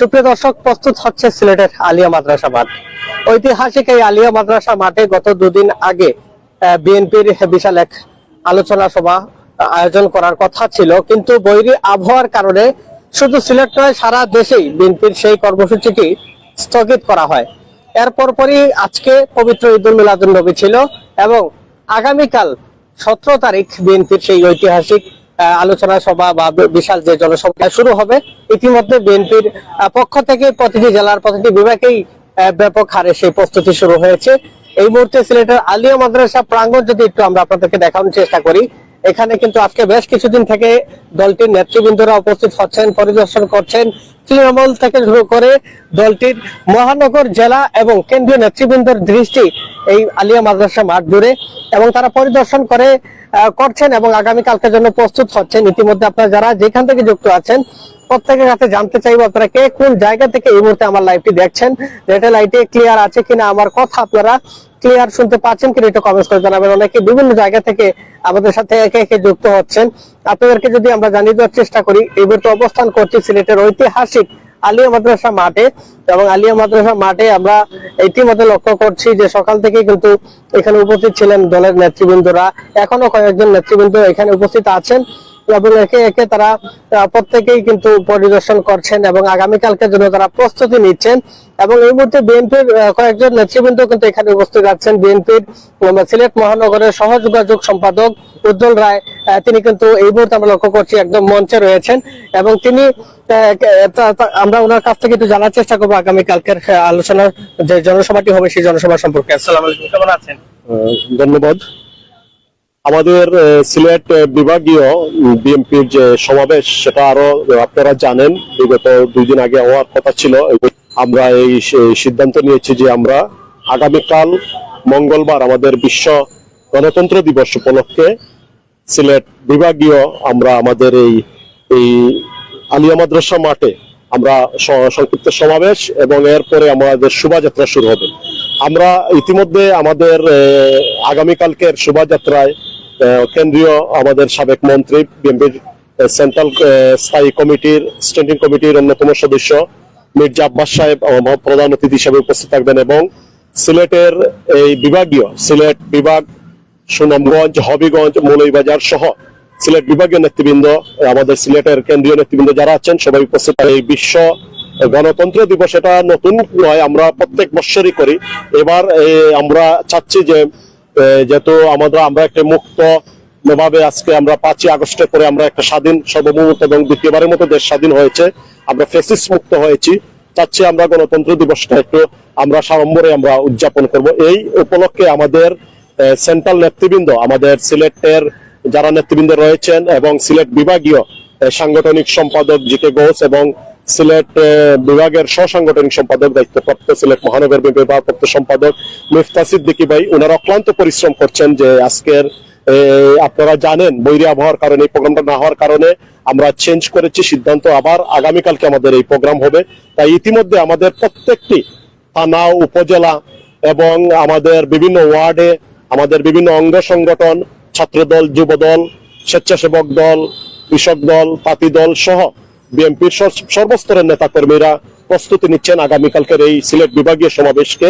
সুপ্রিয় দর্শক, প্রস্তুত হচ্ছে সিলেটের আলিয়া মাদ্রাসা মাঠ। ঐতিহাসিক এই আলিয়া মাদ্রাসা মাঠে গত দুদিন আগে বিএনপির বিশাল এক আলোচনা সভা আয়োজন করার কথা ছিল। কিন্তু বৈরী আবহাওয়ার কারণে শুধু সিলেট নয়, সারা দেশেই বিএনপির সেই কর্মসূচিটি স্থগিত করা হয়। এরপর পরই আজকে পবিত্র ঈদুল মিলাদুল নবী ছিল এবং আগামীকাল সতেরো তারিখ বিএনপির সেই ঐতিহাসিক আলোচনা সভা বা বিশাল যে জনসভা শুরু হবে, ইতিমধ্যে বিএনপির পক্ষ থেকে প্রতিটি জেলার প্রতিটি বিভাগেই ব্যাপক হারে সেই প্রস্তুতি শুরু হয়েছে। এই মুহূর্তে সিলেটের আলিয়া মাদ্রাসা প্রাঙ্গণ যদি একটু আমরা আপনাদেরকে দেখানোর চেষ্টা করি এখানে কিন্তু আজকে বেশ কিছুদিন থেকে দলটির নেতৃবৃন্দরা উপস্থিত হচ্ছেন, পরিদর্শন করছেন। তৃণমূল থেকে শুরু করে দলটির মহানগর জেলা এবং কেন্দ্রীয় নেতৃবৃন্দের দৃষ্টি এই আলিয়া মাদ্রাসা মাঠ জুড়ে এবং তারা পরিদর্শন করে করছেন এবং আগামী কালকের জন্য প্রস্তুত হচ্ছেন। ইতিমধ্যে আপনারা যারা যেখান থেকে যুক্ত আছেন, প্রত্যেকের কাছে জানতে চাইব আপনারা কে কোন জায়গা থেকে এই মুহূর্তে আমার লাইভটি দেখছেন। যেটা লাইটে ক্লিয়ার আছে কিনা, আমার কথা আপনারা ক্লিয়ার শুনতে পাচ্ছেন কিনা একটু কমেন্ট করে জানাবেন। অনেকে বিভিন্ন জায়গা থেকে আমাদের সাথে একে একে যুক্ত হচ্ছেন। আপনাদেরকে যদি আমরা জানিয়ে দেওয়ার চেষ্টা করি, এই মুহূর্তে অবস্থান করছি সিলেটের ঐতিহাসিক আলিয়া মাদ্রাসা মাঠে এবং আলিয়া মাদ্রাসা মাঠে আমরা ইতিমধ্যে লক্ষ্য করছি যে সকাল থেকে কিন্তু এখানে উপস্থিত ছিলেন দলের নেতৃবৃন্দরা। এখনও কয়েকজন নেতৃবৃন্দ এখানে উপস্থিত আছেন। এবং একে একে তারা প্রত্যেকেই কিন্তু পরিদর্শন করছেন এবং আগামীকালকের জন্য তারা প্রস্তুতি নিচ্ছেন। এবং এই মুহূর্তে বিএনপির কয়েকজন নেতৃবৃন্দ কিন্তু এখানে উপস্থিত আছেন। বিএনপির সিলেট মহানগরের সহ যোগাযোগ সম্পাদক উজ্জ্বল রায় তিনি কিন্তু এই মুহূর্তে আমরা লক্ষ্য করছি একদম মঞ্চে রয়েছেন। এবং তিনি আমরা ওনার কাছ থেকে একটু জানার চেষ্টা করব আগামীকালকের আলোচনার যে জনসভাটি হবে সেই জনসভা সম্পর্কে। আসসালাম আলাইকুম কেমন আছেন? ধন্যবাদ। আমাদের সিলেট বিভাগীয় বিএনপির যে সমাবেশ, সেটা আরও আপনারা জানেন, বিগত দুই দিন আগে হওয়ার কথা ছিল আমরা এই সিদ্ধান্ত নিয়েছি যে আমরা আগামীকাল মঙ্গলবার আমাদের বিশ্ব গণতন্ত্র দিবস উপলক্ষে সিলেট বিভাগীয় আমরা আমাদের এই এই আলিয়া মাদ্রাসা মাঠে আমরা সংক্ষিপ্ত সমাবেশ এবং এরপরে আমাদের শোভাযাত্রা শুরু হবে। আমরা ইতিমধ্যে আমাদের আগামীকালকের শোভাযাত্রায় কেন্দ্রীয় আমাদের সাবেক মন্ত্রী বিএনপির সেন্ট্রাল স্থায়ী কমিটির স্ট্যান্ডিং কমিটির অন্যতম সদস্য মির্জা আব্বাস সাহেব প্রধান অতিথি হিসেবে উপস্থিত থাকবেন এবং সিলেটের এই বিভাগীয়, সিলেট বিভাগ, সুনামগঞ্জ, হবিগঞ্জ, মৌলভীবাজার সহ সিলেট বিভাগীয় নেতৃবৃন্দ, আমাদের সিলেটের কেন্দ্রীয় নেতৃবৃন্দ যারা আছেন, সবাই উপস্থিত। এই বিশ্ব গণতন্ত্র দিবস এটা নতুন নয়, আমরা প্রত্যেক বৎসরই করি। এবার আমরা চাচ্ছি যে যেহেতু আমাদের আমরা একটা মুক্ত ভাবে আজকে আমরা পাঁচই আগস্টের পরে আমরা একটা স্বাধীন সর্বভৌমত্ব এবং দ্বিতীয়বারের মতো দেশ স্বাধীন হয়েছে। আমরা ফেসিস মুক্ত হয়েছি। চাচ্ছি আমরা গণতন্ত্র দিবসটা একটু আমরা সাড়ম্বরে আমরা উদযাপন করব। এই উপলক্ষে আমাদের সেন্ট্রাল নেতৃবৃন্দ, আমাদের সিলেটের যারা নেতৃবৃন্দ রয়েছেন এবং সিলেট বিভাগীয় সাংগঠনিক সম্পাদক জি কে ঘোষ এবং সিলেট বিভাগের সহসাংগঠনিক সম্পাদক, দায়িত্বপ্রাপ্ত সিলেট মহানগর বিভাগের ভারপ্রাপ্ত সম্পাদক মিফতা সিদ্দিকী ভাই ওনারা অক্লান্ত পরিশ্রম করছেন যে আজকের আপনারা জানেন বৈরী আবহাওয়ার কারণে, এই প্রোগ্রামটা না হওয়ার কারণে আমরা চেঞ্জ করেছি সিদ্ধান্ত, আবার আগামীকালকে আমাদের এই প্রোগ্রাম হবে। তাই ইতিমধ্যে আমাদের প্রত্যেকটি থানা, উপজেলা এবং আমাদের বিভিন্ন ওয়ার্ডে, আমাদের বিভিন্ন অঙ্গ সংগঠন, ছাত্রদল, যুবদল, স্বেচ্ছাসেবক দল, কৃষক দল, পাতি দল সহ বিএনপির সর্বস্তরের নেতাকর্মীরা প্রস্তুতি নিচ্ছেন আগামীকালকের এই সিলেট বিভাগীয় সমাবেশকে।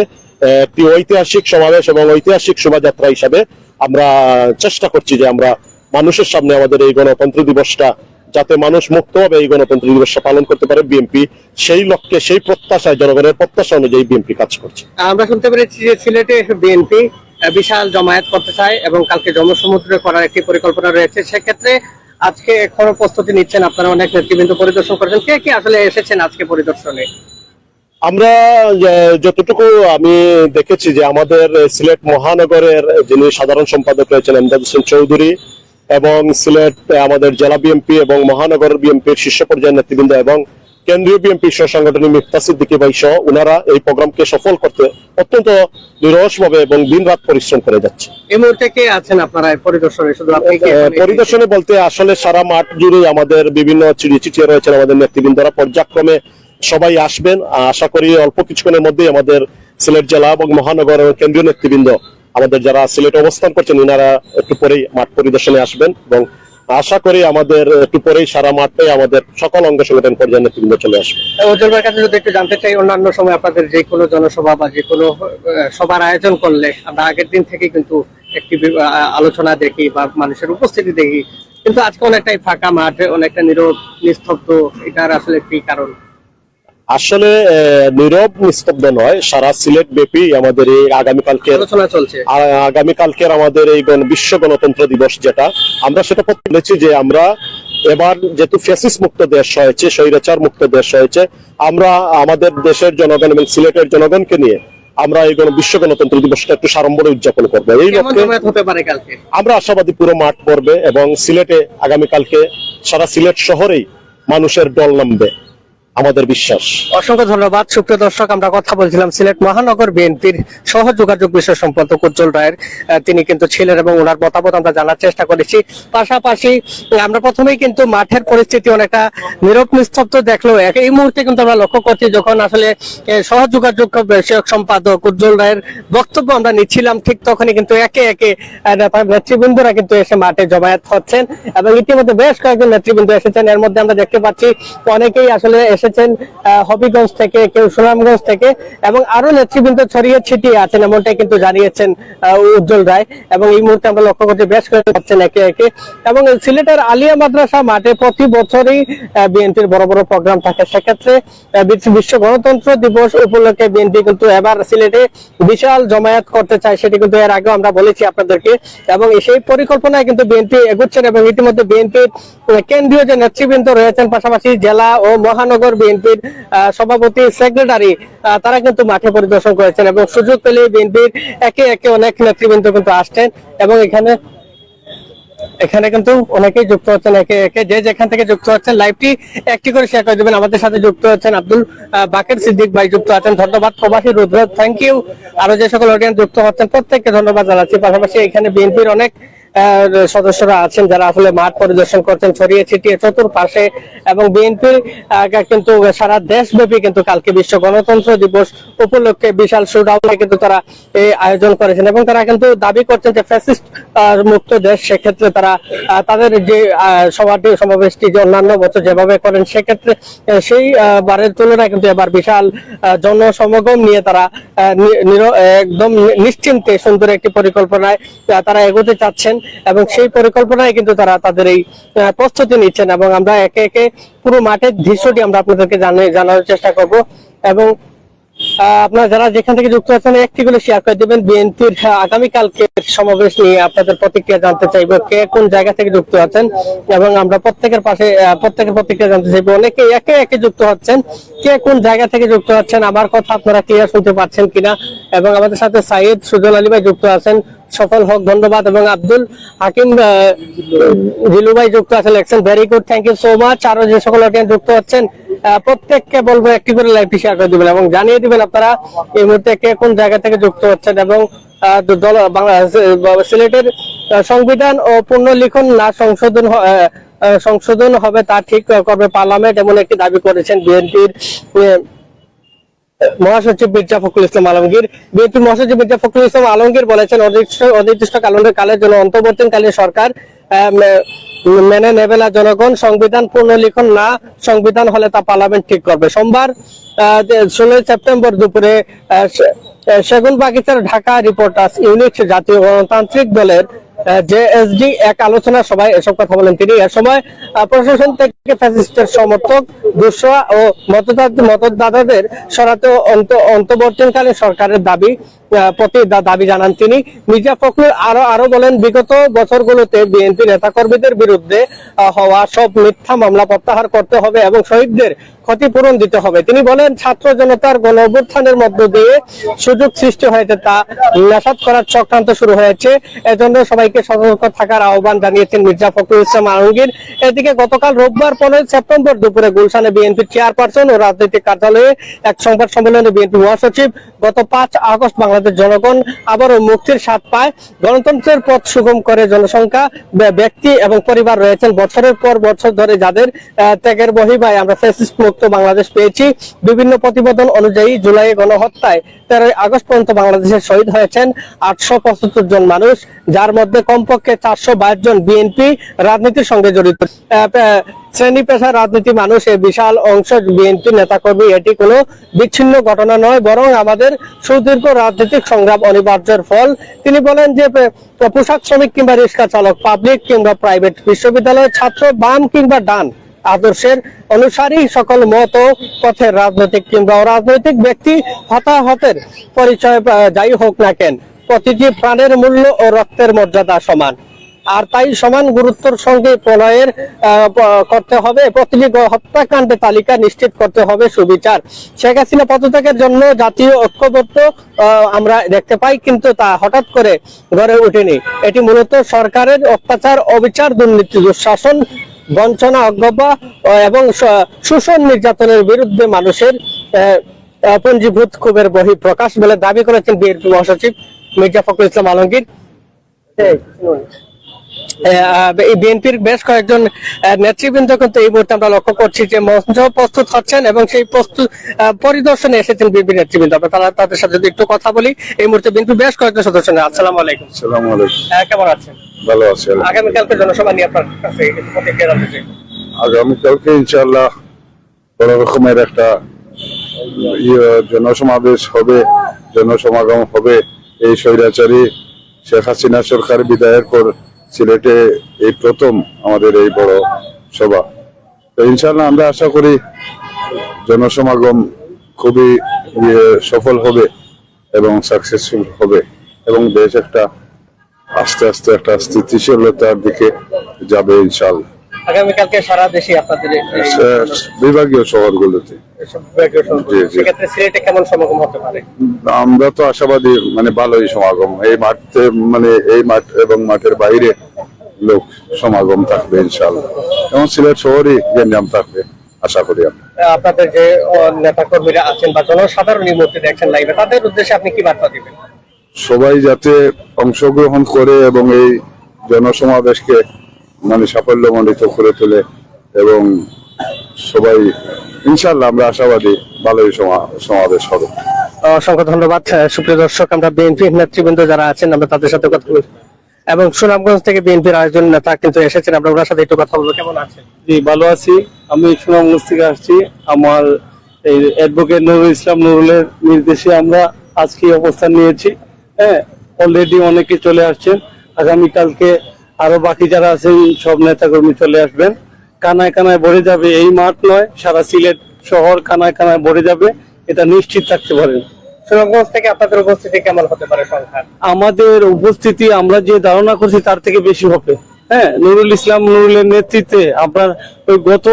একটি ঐতিহাসিক সমাবেশ এবং ঐতিহাসিক শোভাযাত্রা হিসাবে আমরা চেষ্টা করছি যে আমরা মানুষের সামনে আমাদের এই গণতন্ত্র দিবসটা যাতে মানুষ মুক্তভাবে এই গণতন্ত্র দিবসটা পালন করতে পারে। বিএনপি সেই লক্ষ্যে, সেই প্রত্যাশায়, জনগণের প্রত্যাশা অনুযায়ী বিএনপি কাজ করছে। আমরা শুনতে পেরেছি যে সিলেটে বিএনপি বিশাল জমায়েত করতে চায় এবং কালকে জনসমুদ্র করার একটি পরিকল্পনা রয়েছে। সেক্ষেত্রে আজকে এখনও প্রস্তুতি নিচ্ছেন আপনারা অনেক নেতৃবৃন্দ, পরিদর্শন করেছেন। কে কে আসলে এসেছেন আজকে পরিদর্শনে? আমরা যতটুকু আমি দেখেছি যে আমাদের সিলেট মহানগরের যিনি সাধারণ সম্পাদক রয়েছেন এমদাদ হোসেন চৌধুরী এবং সিলেট, আমাদের জেলা বিএমপি এবং মহানগর বিএমপির শীর্ষ পর্যায়ের নেতৃবৃন্দ এবং কেন্দ্রীয় বিএনপি সহ সাংগঠনিক মিফতা সিদ্দিকী ভাই সহ ওনারা এই প্রোগ্রামকে সফল করতে অত্যন্ত নিরসভাবে এবং দিন রাত পরিশ্রম করে যাচ্ছে। এই মুহূর্তে কে আছেন আপনারা পরিদর্শনে? শুধু বলতে আসলে সারা মাঠ জুড়ে আমাদের বিভিন্ন চিড়ি চিঠিয়ে রয়েছেন আমাদের নেতৃবৃন্দরা পর্যায়ক্রমে সবাই আসবেন। আশা করি অল্প কিছুক্ষণের মধ্যেই আমাদের সিলেট জেলা এবং মহানগর এবং কেন্দ্রীয় নেতৃবৃন্দ আমাদের যারা সিলেট অবস্থান করছেন ইনারা একটু পরেই মাঠ পরিদর্শনে আসবেন এবং আশা করি আমাদের একটু পরেই সারা মাঠে আমাদের সকল অঙ্গ সংগঠন পর্যায়ে চলে আসবে। উজ্জ্বল কাছে যদি একটু জানতে চাই, অন্যান্য সময় আপনাদের যে কোনো জনসভা বা যে কোনো সভার আয়োজন করলে আমরা আগের দিন থেকে কিন্তু একটি আলোচনা দেখি বা মানুষের উপস্থিতি দেখি। কিন্তু আজকে অনেকটাই ফাঁকা মাঠ, অনেকটা নিরব, নিস্তব্ধ, এটার আসলে কি কারণ? আসলে নীরব নিস্তব্ধ নয় সারা সিলেট ব্যাপী আমাদের এই আগামীকালকে আগামীকালকের আমাদের এই গণ- বিশ্ব গণতন্ত্র দিবস যেটা আমরা সেটা বলেছি যে আমরা এবার যেহেতু ফ্যাসিস মুক্ত দেশ হয়েছে স্বৈরাচার মুক্ত দেশ হয়েছে আমরা আমাদের দেশের জনগণ এবং সিলেটের জনগণকে নিয়ে আমরা এই গণ- বিশ্ব গণতন্ত্র দিবসটা একটু সাড়ম্বরে উদযাপন করব। এই লক্ষ্যে হতে পারে কালকে? আমরা আশাবাদী পুরো মাঠ পড়বে এবং সিলেটে আগামীকালকে সারা সিলেট শহরেই মানুষের দল নামবে। আমাদের বিশ্বাস। অসংখ্য ধন্যবাদ। সুপ্রিয় দর্শক, আমরা কথা বলছিলাম সিলেট মহানগর বিএনপির সহ যোগাযোগ বিষয় সম্পাদক উজ্জ্বল রায়ের। তিনি কিন্তু ছিলেন এবং ওনার মতামত আমরা জানার চেষ্টা করেছি। পাশাপাশি, আমরা প্রথমেই কিন্তু মাঠের পরিস্থিতি অনেকটা নীরব নিস্তব্ধ দেখল এক- এই মুহূর্তে কিন্তু আমরা লক্ষ্য করছি যখন আসলে সহ যোগাযোগ বিষয়ক সম্পাদক উজ্জ্বল রায়ের বক্তব্য আমরা নিচ্ছিলাম, ঠিক তখনই কিন্তু একে একে নেতৃবৃন্দরা কিন্তু এসে মাঠে জমায়েত হচ্ছেন এবং ইতিমধ্যে বেশ কয়েকজন নেতৃবৃন্দ এসেছেন। এর মধ্যে আমরা দেখতে পাচ্ছি, অনেকেই আসলে এসেছেন হবিগঞ্জ থেকে, কেউ সুনামগঞ্জ থেকে, এবং আরও নেতৃবৃন্দ ছড়িয়ে ছিটিয়ে আছেন এমনটাই কিন্তু জানিয়েছেন উজ্জ্বল রায়। এবং এই মুহূর্তে আমরা লক্ষ্য করছি বেশ কয়েকজন হচ্ছেন একে একে। এবং সিলেটের আলিয়া মাদ্রাসা মাঠে প্রতি বছরই বিএনপির বড় বড় প্রোগ্রাম থাকে। সেক্ষেত্রে বিশ্ব গণতন্ত্র দিবস উপলক্ষে বিএনপি কিন্তু এবার সিলেটে বিশাল জমায়েত করতে চায়, সেটি কিন্তু এর আগেও আমরা বলেছি আপনাদেরকে। এবং সেই পরিকল্পনায় কিন্তু বিএনপি এগোচ্ছেন এবং ইতিমধ্যে বিএনপির কেন্দ্রীয় যে নেতৃবৃন্দ রয়েছেন, পাশাপাশি জেলা ও মহানগর বিএনপির সভাপতি সেক্রেটারি তারা কিন্তু মাঠে পরিদর্শন করেছেন এবং সুযোগ পেলে বিএনপির একে একে অনেক নেতৃবৃন্দ কিন্তু আসছেন এবং এখানে এখানে কিন্তু অনেকেই যুক্ত হচ্ছেন, একে একে যে যেখান থেকে যুক্ত হচ্ছেন লাইভটি একটি করে শেয়ার করে দেবেন। আমাদের সাথে যুক্ত হচ্ছেন আব্দুল বাকের সিদ্দিক ভাই যুক্ত আছেন। ধন্যবাদ, প্রবাসী রুদ্র। থ্যাংক ইউ আরও যে সকল অডিয়েন্স যুক্ত হচ্ছেন, প্রত্যেককে ধন্যবাদ জানাচ্ছি। পাশাপাশি এখানে বিএনপির অনেক সদস্যরা আছেন, যারা আসলে মাঠ পরিদর্শন করছেন, ছড়িয়ে ছিটিয়ে চতুর্পাশে এবং বিএনপির কিন্তু সারা দেশব্যাপী কিন্তু কালকে বিশ্ব গণতন্ত্র দিবস উপলক্ষে বিশাল শোডাউনে কিন্তু তারা এই আয়োজন করেছেন এবং তারা কিন্তু দাবি করছেন যে ফ্যাসিস্ট মুক্ত দেশ, সেক্ষেত্রে তারা তাদের যে সভাটি সমাবেশটি যে অন্যান্য বছর যেভাবে করেন, সেক্ষেত্রে সেই বারের তুলনায় কিন্তু এবার বিশাল জনসমাগম নিয়ে তারা একদম নিশ্চিন্তে সুন্দর একটি পরিকল্পনায় তারা এগোতে চাচ্ছেন। এবং সেই পরিকল্পনায় কিন্তু তারা তাদের এই প্রস্তুতি নিচ্ছেন এবং আমরা একে একে পুরো মাঠের দৃশ্যটি আমরা আপনাদেরকে জানানোর চেষ্টা করব। এবং আপনারা যারা যেখান থেকে যুক্ত আছেন একটি করে শেয়ার করে দেবেন। বিএনপির আগামীকালকে সমাবেশ নিয়ে আপনাদের প্রতিক্রিয়া জানতে চাইব কে কোন জায়গা থেকে যুক্ত আছেন। এবং আমরা প্রত্যেকের পাশে প্রত্যেকের প্রতিক্রিয়া জানতে চাইব। অনেকে একে একে যুক্ত হচ্ছেন। কে কোন জায়গা থেকে যুক্ত হচ্ছেন আমার কথা আপনারা ক্লিয়ার শুনতে পাচ্ছেন কিনা? এবং আমাদের সাথে সাইদ সুজল আলী ভাই যুক্ত আছেন। সফল হোক, ধন্যবাদ এবং আব্দুল হাকিম জিলু ভাই যুক্ত আছেন, লেখছেন very good thank you so much আরও যে সকল অডিয়েন্স যুক্ত হচ্ছেন প্রত্যেককে বলব একটি করে লাইভটি শেয়ার করে দিবেন এবং জানিয়ে দিবেন আপনারা এই মুহূর্তে কে কোন জায়গা থেকে যুক্ত হচ্ছেন এবং সিলেটের সংবিধান ও পুনর্লিখন না সংশোধন সংশোধন হবে তা ঠিক করবে পার্লামেন্ট এমন একটি দাবি করেছেন বিএনপির মহাসচিব মির্জা ফখরুল ইসলাম আলমগীর। বিএনপি মহাসচিব মির্জা ফখরুল ইসলাম আলমগীর বলেছেন অনির্দিষ্ট- কালের জন্য অন্তর্বর্তীকালীন সরকার মেনে নেবে না জনগণ, সংবিধান পুনর্লিখন না, সংবিধান হলে তা পার্লামেন্ট ঠিক করবে। সোমবার ষোলোই সেপ্টেম্বর দুপুরে সেগুন বাগিচার ঢাকা রিপোর্টার্স ইউনিট জাতীয় গণতান্ত্রিক দলের জেএসডি এক আলোচনা সভায় এসব কথা বলেন তিনি। এ সময় প্রশাসন থেকে ফ্যাসিস্টের সমর্থক দুঃসহ ও মতদাতা, মতদাতাদের সরাতে অন্ত- অন্তর্বর্তীকালীন সরকারের দাবি প্রতি দাবি জানান তিনি। মির্জা ফখরুল আরও আরও বলেন, বিগত বছরগুলোতে বিএনপি নেতাকর্মীদের বিরুদ্ধে হওয়া সব মিথ্যা মামলা প্রত্যাহার করতে হবে এবং শহীদদের ক্ষতিপূরণ দিতে হবে। তিনি বলেন, ছাত্র জনতার গণ অভ্যুত্থানের মধ্য দিয়ে সুযোগ সৃষ্টি হয়েছে তা নাসাদ করার চক্রান্ত শুরু হয়েছে। এজন্য সবাইকে সতর্ক থাকার আহ্বান জানিয়েছেন মির্জা ফখরুল ইসলাম আলমগীর। এদিকে গতকাল রোববার পনেরোই সেপ্টেম্বর দুপুরে গুলশানে বিএনপির চেয়ারপারসন ও রাজনৈতিক কার্যালয়ে এক সংবাদ সম্মেলনে বিএনপি মহাসচিব গত পাঁচ আগস্ট বাংলাদেশ বাংলাদেশ জনগণ আবারও মুক্তির স্বাদ পায়। গণতন্ত্রের পথ সুগম করে জনসংখ্যা ব্যক্তি এবং পরিবার রয়েছেন। বছরের পর বছর ধরে যাদের ত্যাগের বহিবায় আমরা ফ্যাসিস্ট মুক্ত বাংলাদেশ পেয়েছি। বিভিন্ন প্রতিবেদন অনুযায়ী জুলাই গণহত্যায় তেরোই আগস্ট পর্যন্ত বাংলাদেশে শহীদ হয়েছেন আটশো পঁচাত্তর জন মানুষ, যার মধ্যে কমপক্ষে চারশো বাইশ জন বিএনপি রাজনীতির সঙ্গে জড়িত। শ্রেণি পেশা রাজনীতি মানুষ এই বিশাল অংশ বিএনপি নেতাকর্মী, এটি কোনো বিচ্ছিন্ন ঘটনা নয়, বরং আমাদের সুদীর্ঘ রাজনৈতিক সংগ্রাম অনিবার্যের ফল। তিনি বলেন যে পোশাক শ্রমিক কিংবা রিক্সা চালক, পাবলিক কিংবা প্রাইভেট বিশ্ববিদ্যালয়ের ছাত্র, বাম কিংবা ডান আদর্শের অনুসারী, সকল মত ও পথের রাজনৈতিক কিংবা অরাজনৈতিক ব্যক্তি হতাহতের পরিচয় যাই হোক না কেন, প্রতিটি প্রাণের মূল্য ও রক্তের মর্যাদা সমান। আর তাই সমান গুরুত্বর সঙ্গে প্রলয়ের আহ, করতে হবে। প্রতিটি হত্যাকাণ্ডের তালিকা নিশ্চিত করতে হবে সুবিচার। শেখ হাসিনা পদত্যাগের জন্য জাতীয় ঐক্যবদ্ধ আমরা দেখতে পাই কিন্তু তা হঠাৎ করে গড়ে ওঠেনি। এটি মূলত সরকারের অত্যাচার অবিচার দুর্নীতি দুঃশাসন বঞ্চনা অজ্ঞতা ও এবং শোষণ নির্যাতনের বিরুদ্ধে মানুষের পঞ্জীভূত ক্ষোভের বহি প্রকাশ বলে দাবি করেছেন বিএনপি মহাসচিব মির্জা ফখরুল ইসলাম আলমগীর। বিএনপির বেশ কয়েকজন নেতৃবৃন্দ কিন্তু এই মুহূর্তে আমরা লক্ষ্য করছি যে মঞ্চ প্রস্তুত হচ্ছেন এবং সেই প্রস্তুত পরিদর্শনে এসেছেন বিএনপি নেতৃবৃন্দ। আমরা তারা তাদের সাথে যদি একটু কথা বলি এই মুহূর্তে বিএনপি বেশ কয়েকজন সদস্য নেই। আসসালামু আলাইকুম। সালাম আলাইকুম। কেমন আছেন? ভালো আছি আগামীকালকে জনসভা নিয়ে আপনার কাছে প্রতিক্রিয়া চাই। আগামীকালকে ইনশাল্লাহ বড় রকমের একটা ইয়ে জনসমাবেশ হবে জনসমাগম হবে। এই স্বৈরাচারী শেখ হাসিনা সরকার বিদায়ের পর সিলেটে এই প্রথম আমাদের এই বড় সভা। তো ইনশাল্লাহ আমরা আশা করি জনসমাগম খুবই ইয়ে সফল হবে এবং সাকসেসফুল হবে এবং দেশ একটা আস্তে আস্তে একটা স্থিতিশীলতার দিকে যাবে ইনশাল্লাহ আগামীকালকে সারা দেশে আপনাদের বিভাগীয় শহরগুলোতে। সেক্ষেত্রে সিলেটে কেমন সমাগম হতে পারে? আমরা তো আশাবাদী মানে ভালোই সমাগম। এই মাঠে মানে এই মাঠ এবং মাঠের বাইরে লোক সমাগম থাকবে ইনশাল্লাহ এবং সিলেট শহরই গ্যাঞ্জাম থাকবে আশা করি আপনাদের যে নেতা কর্মীরা আছেন বা জনসাধারণ এই মুহূর্তে দেখছেন লাইভে তাদের উদ্দেশ্যে আপনি কি বার্তা দিবেন? সবাই যাতে অংশগ্রহণ করে এবং এই জনসমাবেশকে মানে সাফল্যমণ্ডিত করে তোলে এবং সবাই ইনশাল্লাহ আমরা আশাবাদী ভালোই সমাবেশ হবে। অসংখ্য ধন্যবাদ। সুপ্রিয় দর্শক আমরা বিএনপি নেতৃবৃন্দ যারা আছেন আমরা তাদের সাথে কথা বলি। এবং সুনামগঞ্জ থেকে বিএনপির আয়োজন নেতা কিন্তু এসেছেন আমরা ওনার সাথে একটু কথা বলব। কেমন আছেন? জি ভালো আছি। আমি সুনামগঞ্জ থেকে আসছি। আমার এই অ্যাডভোকেট নুরুল ইসলাম নুরুলের নির্দেশে আমরা আজকে অবস্থান নিয়েছি। হ্যাঁ অলরেডি অনেকে চলে আসছেন। আগামীকালকে আরও বাকি যারা আছেন সব নেতাকর্মী চলে আসবেন। কানায় কানায় ভরে যাবে এই মাঠ নয় সারা সিলেট শহর কানায় কানায় ভরে যাবে এটা নিশ্চিত থাকতে পারেন সুনামগঞ্জ থেকে আপনাদের উপস্থিতি কেমন হতে পারে সংখ্যা আমাদের উপস্থিতি আমরা যে ধারণা করছি তার থেকে বেশি হবে। হ্যাঁ নুরুল ইসলাম নুরুলের নেতৃত্বে আপনার ওই গত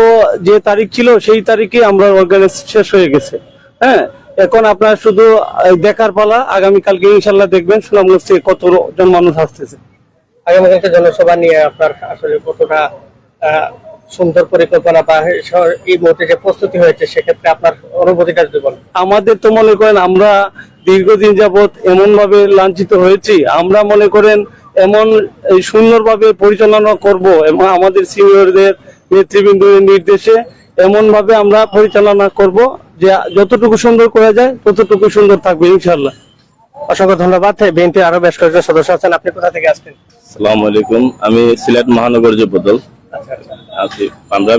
যে তারিখ ছিল সেই তারিখে আমরা অর্গানাইজ শেষ হয়ে গেছে। হ্যাঁ এখন আপনার শুধু দেখার পালা আগামীকালকে ইনশাল্লাহ দেখবেন সুনামগঞ্জ থেকে কতজন মানুষ আসতেছে। আগামীকালকে জনসভা নিয়ে আপনার আসলে কতটা সুন্দর পরিকল্পনা বা এই মুহূর্তে যে প্রস্তুতি হয়েছে, সেক্ষেত্রে আপনার অনুভূতিটা যদি বলেন। আমাদের তো মনে করেন আমরা দীর্ঘদিন যাবৎ এমন ভাবে লাঞ্ছিত হয়েছি। আমরা মনে করেন এমন সুন্দরভাবে পরিচালনা করব এবং আমাদের সিনিয়রদের নেতৃবৃন্দের নির্দেশে এমন ভাবে আমরা পরিচালনা করব যে যতটুকু সুন্দর করা যায় ততটুকু সুন্দর থাকবে ইনশাল্লাহ অসংখ্য ধন্যবাদ। বিএনপি আরও বেশ কয়েকজন সদস্য আছেন। আপনি কোথা থেকে আসছেন? সালাম আলাইকুম। আমি সিলেট মহানগর যে বদল আচ্ছা আচ্ছা। আছি। আমরা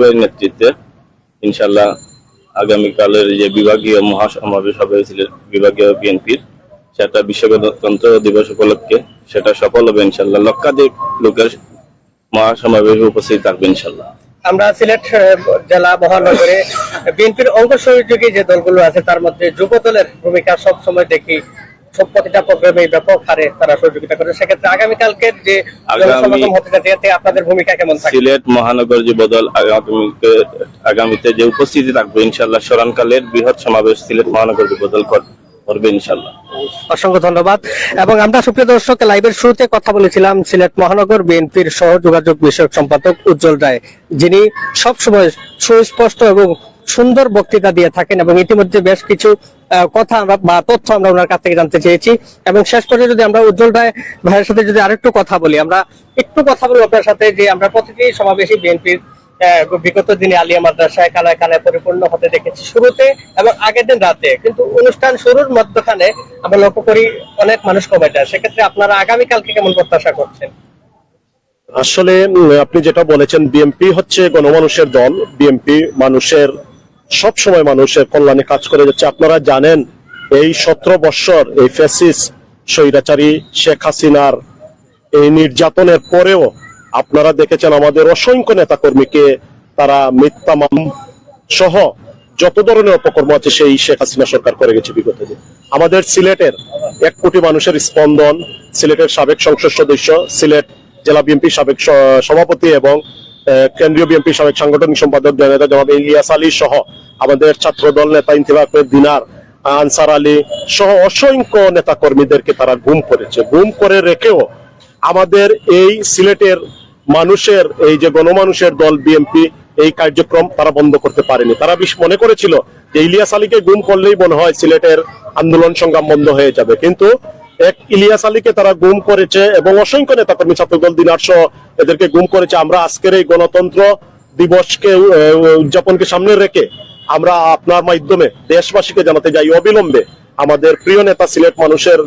ভাইয়ের নেতৃত্বে। ইনশাল্লাহ আগামীকালের যে বিভাগীয় মহাসমাবেশ হবে সিলেট বিভাগীয় বিএনপির সেটা বিশ্ব গণতন্ত্র দিবস উপলক্ষে সেটা সফল হবে ইনশাল্লাহ লক্ষাধিক লোকের মহাসমাবেশে উপস্থিত থাকবে ইনশাল্লাহ আমরা সিলেট জেলা মহানগরে বিএনপির অঙ্গ সহযোগী যে দলগুলো আছে তার মধ্যে যুব দলের ভূমিকা সব সময় দেখি। সব প্রতিটা প্রোগ্রামে ব্যাপক হারে তারা সহযোগিতা করে। সেক্ষেত্রে আগামীকালকের যে জনসমাগম হতে যাচ্ছে এতে আপনাদের ভূমিকা কেমন থাকবে? সিলেট মহানগর যে বদল আগামীতে আগামীতে যে উপস্থিতি থাকবে ইনশাল্লাহ স্মরণকালের বৃহৎ সমাবেশ সিলেট মহানগর যে বদল কর- করবে ইনশাল্লাহ অসংখ্য ধন্যবাদ। এবং আমরা সুপ্রিয় দর্শক, লাইভের শুরুতে কথা বলেছিলাম সিলেট মহানগর বিএনপির সহ যোগাযোগ বিষয়ক সম্পাদক উজ্জ্বল রায়। যিনি সবসময় সুস্পষ্ট এবং সুন্দর বক্তৃতা দিয়ে থাকেন এবং ইতিমধ্যে বেশ কিছু কথা আমরা বা তথ্য আমরা ওনার কাছ থেকে জানতে চেয়েছি। এবং শেষ পর্যন্ত যদি আমরা উজ্জ্বল রায় ভাইয়ের সাথে যদি আরেকটু কথা বলি, আমরা একটু কথা বলি আপনার সাথে যে আমরা প্রতিটি সমাবেশী বিএনপির বিগত দিনে আলিয়া মাদ্রাসায় কানায় কানায় পরিপূর্ণ হতে দেখেছি শুরুতে এবং আগের দিন রাতে। কিন্তু অনুষ্ঠান শুরুর মধ্যখানে আমরা লক্ষ্য করি অনেক মানুষ কমে যায়। সেক্ষেত্রে আপনারা আগামীকালকে কেমন প্রত্যাশা করছেন? আসলে আপনি যেটা বলেছেন, বিএমপি হচ্ছে গণমানুষের দল। বিএমপি মানুষের, সব সময় মানুষের কল্যাণে কাজ করে যাচ্ছে। আপনারা জানেন, এই সতেরো বৎসর এই ফ্যাসিস স্বৈরাচারী শেখ হাসিনার এই নির্যাতনের পরেও আপনারা দেখেছেন আমাদের অসংখ্য নেতাকর্মীকে তারা মিথ্যা সহ যত ধরনের অপকর্ম আছে সেই শেখ হাসিনা সরকার করে গেছে বিগত দিন। আমাদের সিলেটের এক কোটি মানুষের স্পন্দন, সিলেটের সাবেক সংসদ সদস্য, সিলেট জেলা বিএনপি সাবেক সভাপতি এবং কেন্দ্রীয় বিএনপি সাবেক সাংগঠনিক সম্পাদক জননেতা জনাব ইলিয়াস আলী সহ আমাদের ছাত্রদল নেতা ইন্তিফাক দিনার, আনসার আলী সহ অসংখ্য নেতা কর্মীদেরকে তারা গুম করেছে। গুম করে রেখেও আমাদের এই সিলেটের মানুষের, এই যে গণমানুষের দল বিএনপি এই কার্যক্রম তারা বন্ধ করতে পারেনি। তারা বিশ মনে করেছিল যে ইলিয়াস আলীকে গুম করলেই মনে হয় সিলেটের আন্দোলন সংগ্রাম বন্ধ হয়ে যাবে। কিন্তু এক ইলিয়াস আলীকে তারা গুম করেছে এবং অসংখ্য নেতাকর্মী, ছাত্রদল, দিনার সহ এদেরকে গুম করেছে। আমরা আজকের এই গণতন্ত্র দিবসকে উদযাপনকে সামনে রেখে আমরা আপনার মাধ্যমে দেশবাসীকে জানাতে যাই অবিলম্বে। আমাদের প্রিয় নেতা সিলেট মানুষের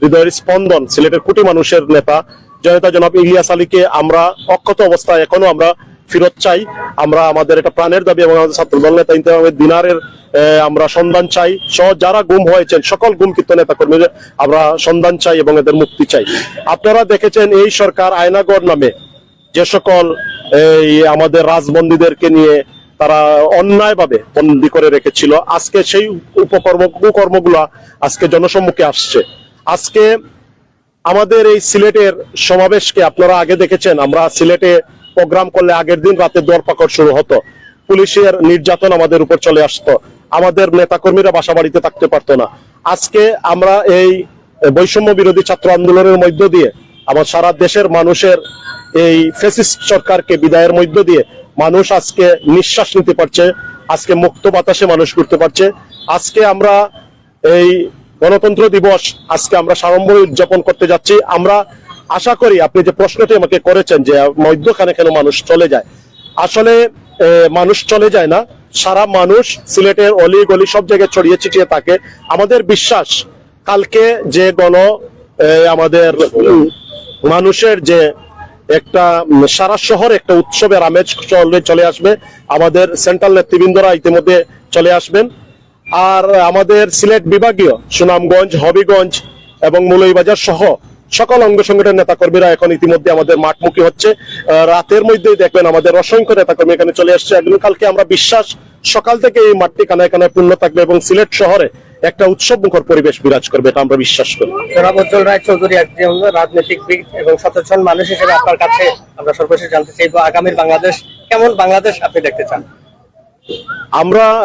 হৃদয়ের স্পন্দন, সিলেটের কোটি মানুষের নেতা জনতা জনাব ইলিয়াস আলীকে আমরা অক্ষত অবস্থায় এখনও আমরা ফেরত চাই। আমরা আমাদের একটা প্রাণের দাবি এবং আমাদের ছাত্রদল নেতা আহমেদ দিনারের আমরা সন্ধান চাই। যারা গুম হয়েছেন, সকল গুমকৃত নেতা কর্মীদের আমরা সন্ধান চাই এবং এদের মুক্তি চাই। আপনারা দেখেছেন এই সরকার আয়নাগড় নামে যে সকল, এই, আমাদের রাজবন্দীদেরকে নিয়ে তারা অন্যায়ভাবে বন্দি করে রেখেছিল। আজকে সেই উপকর্ম, কুকর্মগুলা আজকে জনসম্মুখে আসছে। আজকে আমাদের এই সিলেটের সমাবেশকে আপনারা আগে দেখেছেন, আমরা সিলেটে প্রোগ্রাম করলে আগের দিন রাতে দরপাকড় শুরু হতো। পুলিশের নির্যাতন আমাদের উপর চলে আসতো। আমাদের নেতাকর্মীরা বাসা বাড়িতে থাকতে পারতো না। আজকে আমরা এই বৈষম্য বিরোধী ছাত্র আন্দোলনের মধ্য দিয়ে, আমার সারা দেশের মানুষের এই ফেসিস্ট সরকারকে বিদায়ের মধ্য দিয়ে, মানুষ আজকে নিঃশ্বাস নিতে পারছে। আজকে মুক্ত বাতাসে মানুষ ঘুরতে পারছে। আজকে আমরা এই গণতন্ত্র দিবস আজকে আমরা সাড়ম্বরে উদযাপন করতে যাচ্ছি। আমরা আশা করি আপনি যে প্রশ্নটি আমাকে করেছেন যে মধ্যখানে কেন মানুষ চলে যায়, আসলে মানুষ চলে যায় না। সারা মানুষ সিলেটের অলি গলি সব জায়গায় ছড়িয়ে ছিটিয়ে থাকে। আমাদের বিশ্বাস, কালকে যে গণ আমাদের মানুষের যে একটা সারা শহর একটা উৎসবের আমেজ চলে চলে আসবে। আমাদের সেন্ট্রাল নেতৃবৃন্দরা ইতিমধ্যে চলে আসবেন। আর আমাদের সিলেট বিভাগীয় সুনামগঞ্জ, হবিগঞ্জ এবং মুলইবাজার সহ সকল অঙ্গ সংগঠনের নেতাকর্মীরা এখন ইতিমধ্যে আমাদের মাঠমুখী হচ্ছে। রাতের মধ্যেই দেখবেন আমাদের অসংখ্য নেতাকর্মী এখানে চলে আসছে। আগামীকালকে আমরা বিশ্বাস, সকাল থেকে এই মাঠটি কানায় কানায় পূর্ণ থাকবে এবং সিলেট শহরে একটা উৎসব মুখর পরিবেশ বিরাজ করবে এটা আমরা বিশ্বাস করি। জনাব রায় চৌধুরী একজন রাজনৈতিকবিদ এবং সচেতন মানুষ হিসেবে আপনার কাছে আমরা সর্বশেষ জানতে চাইব। আগামীর বাংলাদেশ, কেমন বাংলাদেশ আপনি দেখতে চান? আমরা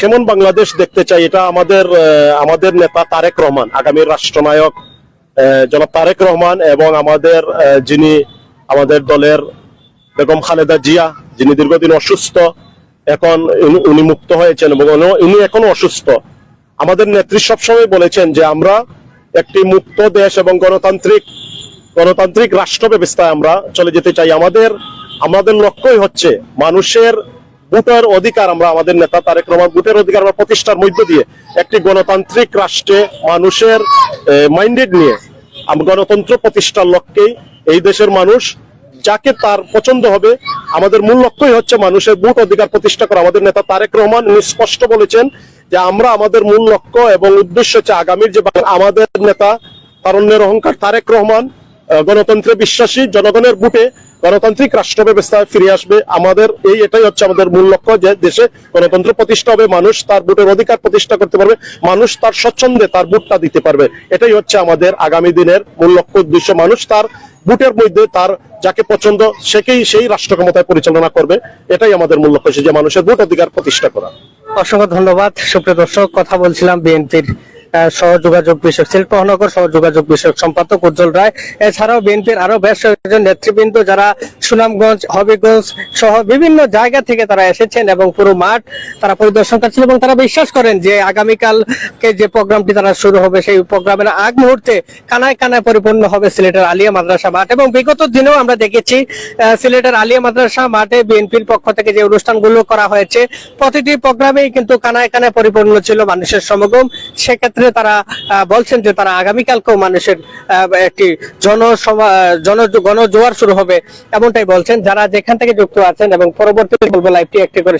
কেমন বাংলাদেশ দেখতে চাই এটা আমাদের আমাদের নেতা তারেক রহমান আগামীর রাষ্ট্রনায়ক জনাব তারেক রহমান এবং আমাদের যিনি আমাদের দলের বেগম খালেদা জিয়া, যিনি দীর্ঘদিন অসুস্থ, এখন উনি- মুক্ত হয়েছেন এবং উনি এখনও অসুস্থ। আমাদের নেত্রী সবসময় বলেছেন যে আমরা একটি মুক্ত দেশ এবং গণতান্ত্রিক গণতান্ত্রিক রাষ্ট্র ব্যবস্থায় আমরা চলে যেতে চাই। আমাদের আমাদের লক্ষ্যই হচ্ছে মানুষের ভোটের অধিকার আমরা আমাদের নেতা তারেক রহমান ভোটের অধিকার আমরা প্রতিষ্ঠার মধ্য দিয়ে একটি গণতান্ত্রিক রাষ্ট্রে মানুষের মাইন্ডেড নিয়ে গণতন্ত্র প্রতিষ্ঠার লক্ষ্যেই এই দেশের মানুষ যাকে তার পছন্দ হবে, আমাদের মূল লক্ষ্যই হচ্ছে মানুষের ভোট অধিকার প্রতিষ্ঠা করা। আমাদের নেতা তারেক রহমান, উনি স্পষ্ট বলেছেন যে আমরা আমাদের মূল লক্ষ্য এবং উদ্দেশ্য হচ্ছে আগামীর যে আমাদের নেতা, তারুণ্যের অহংকার তারেক রহমান গণতন্ত্রে বিশ্বাসী, জনগণের বুটে গণতান্ত্রিক রাষ্ট্র ব্যবস্থায় ফিরে আসবে। আমাদের এই এটাই হচ্ছে আমাদের মূল লক্ষ্য যে দেশে গণতন্ত্র প্রতিষ্ঠা হবে, মানুষ তার বুটের অধিকার প্রতিষ্ঠা করতে পারবে, মানুষ তার স্বচ্ছন্দে তার বুটটা দিতে পারবে। এটাই হচ্ছে আমাদের আগামী দিনের মূল লক্ষ্য উদ্দেশ্য। মানুষ তার বুটের মধ্যে তার যাকে পছন্দ, সেকেই সেই রাষ্ট্র ক্ষমতায় পরিচালনা করবে। এটাই আমাদের মূল লক্ষ্য যে মানুষের ভোট অধিকার প্রতিষ্ঠা করা। অসংখ্য ধন্যবাদ। সুপ্রিয় দর্শক, কথা বলছিলাম বিএনপির সহযোগাযোগ বিষয়ক সিলেট মহানগর সহযোগাযোগ বিষয়ক সম্পাদক উজ্জ্বল রায়। এছাড়াও বিএনপির আরও বেশ কয়েকজন নেতৃবৃন্দ যারা সুনামগঞ্জ, হবিগঞ্জ সহ বিভিন্ন জায়গা থেকে তারা এসেছেন এবং পুরো মাঠ তারা পরিদর্শন করছেন এবং তারা বিশ্বাস করেন যে আগামীকালকে যে প্রোগ্রামটি তারা শুরু হবে সেই প্রোগ্রামের আগ মুহূর্তে কানায় কানায় পরিপূর্ণ হবে সিলেটের আলিয়া মাদ্রাসা মাঠ এবং বিগত দিনেও আমরা দেখেছি সিলেটের আলিয়া মাদ্রাসা মাঠে বিএনপির পক্ষ থেকে যে অনুষ্ঠানগুলো করা হয়েছে, প্রতিটি প্রোগ্রামেই কিন্তু কানায় কানায় পরিপূর্ণ ছিল মানুষের সমাগম। সেক্ষেত্রে তারা আহ, বলছেন যে তারা আগামীকালকেও মানুষের একটি জনসভা জন গণজোয়ার শুরু হবে এমনটাই বলছেন। যারা যেখান থেকে যুক্ত আছেন এবং পরবর্তীতে বলব লাইভটি একটি করে